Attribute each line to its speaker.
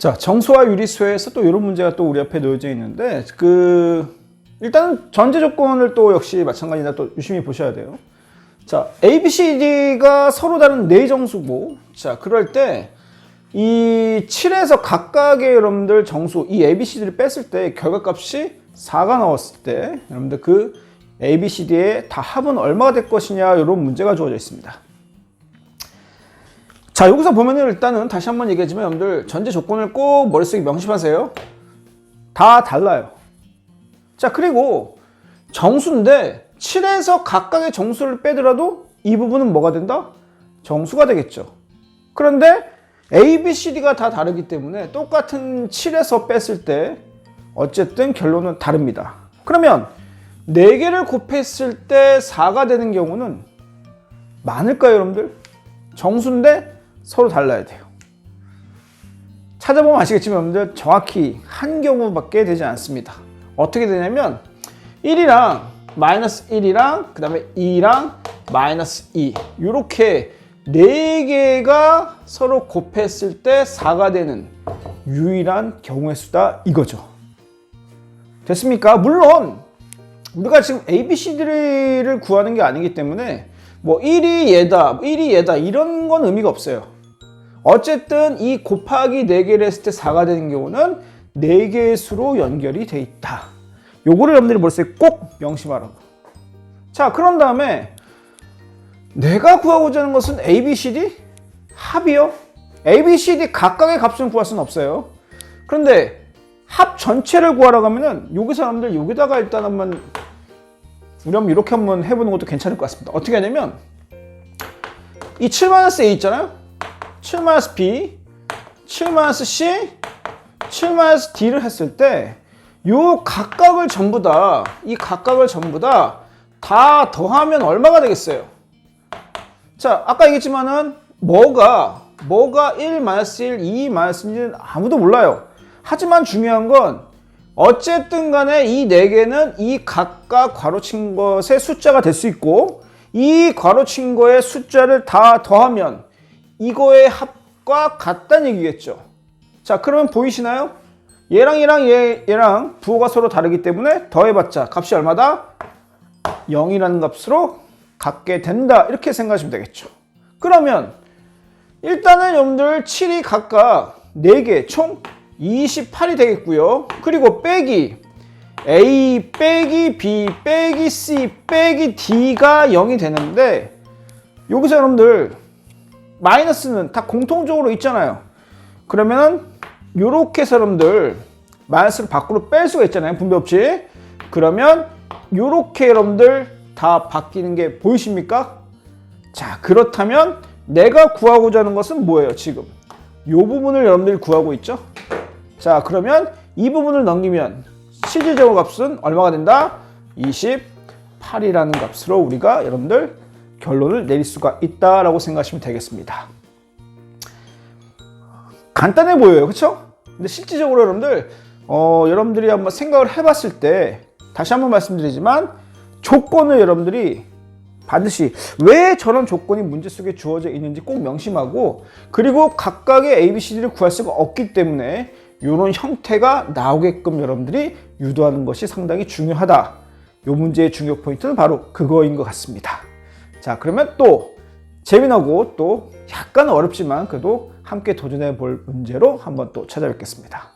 Speaker 1: 자, 정수와 유리수에서 또 이런 문제가 또 우리 앞에 놓여져 있는데, 그, 일단 전제 조건을 또 역시 마찬가지다 또 유심히 보셔야 돼요. 자, A, B, C, D가 서로 다른 네 정수고, 자, 그럴 때, 이 7에서 각각의 여러분들 정수, 이 A, B, C, D를 뺐을 때 결과값이 4가 나왔을 때, 여러분들 그 A, B, C, D의 다 합은 얼마가 될 것이냐, 이런 문제가 주어져 있습니다. 자, 여기서 보면은 일단은 다시 한번 얘기하지만 여러분들 전제 조건을 꼭 머릿속에 명심하세요. 다 달라요. 자, 그리고 정수인데 7에서 각각의 정수를 빼더라도 이 부분은 뭐가 된다? 정수가 되겠죠. 그런데 A, B, C, D가 다 다르기 때문에 똑같은 7에서 뺐을 때 어쨌든 결론은 다릅니다. 그러면 4개를 곱했을 때 4가 되는 경우는 많을까요, 여러분들? 정수인데 서로 달라야 돼요. 찾아보면 아시겠지만 여러분들 정확히 한 경우밖에 되지 않습니다. 어떻게 되냐면 1이랑 마이너스 1이랑 그 다음에 2랑 마이너스 2 이렇게 4개가 서로 곱했을 때 4가 되는 유일한 경우의 수다 이거죠. 됐습니까? 물론 우리가 지금 A, B, C, D를 구하는 게 아니기 때문에 뭐 1이 얘다, 1이 얘다 이런 건 의미가 없어요. 어쨌든 이 곱하기 4개를 했을 때 4가 되는 경우는 4개의 수로 연결이 돼 있다. 요거를 여러분들이 머릿속에 꼭 명심하라고. 자, 그런 다음에 내가 구하고자 하는 것은 A, B, C, D? 합이요? A, B, C, D 각각의 값을 구할 수는 없어요. 그런데 합 전체를 구하라고 하면은 여기서 여러분들 여기다가 일단 한번 우리 한번 이렇게 한번 해보는 것도 괜찮을 것 같습니다. 어떻게 하냐면 이 7-A 있잖아요. 7-B, 7-C, 7-D를 했을 때이 각각을 전부 다, 이 각각을 전부 다 다 더하면 얼마가 되겠어요? 자, 아까 얘기했지만은 뭐가, 뭐가 1, 1, 2, 1는 아무도 몰라요. 하지만 중요한 건 어쨌든 간에 이 네 개는 이 각각 괄호친 것의 숫자가 될 수 있고 이 괄호친 거의 숫자를 다 더하면 이거의 합과 같다는 얘기겠죠. 자, 그러면 보이시나요? 얘랑 얘랑 얘, 얘랑 부호가 서로 다르기 때문에 더해봤자 값이 얼마다? 0이라는 값으로 갖게 된다. 이렇게 생각하시면 되겠죠. 그러면 일단은 여러분들 7이 각각 4개 총 28이 되겠고요. 그리고 빼기 A 빼기 B 빼기 C 빼기 D가 0이 되는데 여기서 여러분들 마이너스는 다 공통적으로 있잖아요. 그러면 요렇게 여러분들 마이너스를 밖으로 뺄 수가 있잖아요. 분배 없이. 그러면 요렇게 여러분들 다 바뀌는 게 보이십니까? 자, 그렇다면 내가 구하고자 하는 것은 뭐예요, 지금? 요 부분을 여러분들이 구하고 있죠? 자, 그러면 이 부분을 넘기면 실질적으로 값은 얼마가 된다? 28이라는 값으로 우리가 여러분들 결론을 내릴 수가 있다라고 생각하시면 되겠습니다. 간단해 보여요. 그렇죠? 근데 실질적으로 여러분들 어, 여러분들이 한번 생각을 해봤을 때 다시 한번 말씀드리지만 조건을 여러분들이 반드시 왜 저런 조건이 문제 속에 주어져 있는지 꼭 명심하고 그리고 각각의 ABCD를 구할 수가 없기 때문에 이런 형태가 나오게끔 여러분들이 유도하는 것이 상당히 중요하다. 이 문제의 중요 포인트는 바로 그거인 것 같습니다. 자, 그러면 또 재미나고 또 약간 어렵지만 그래도 함께 도전해 볼 문제로 한번 또 찾아뵙겠습니다.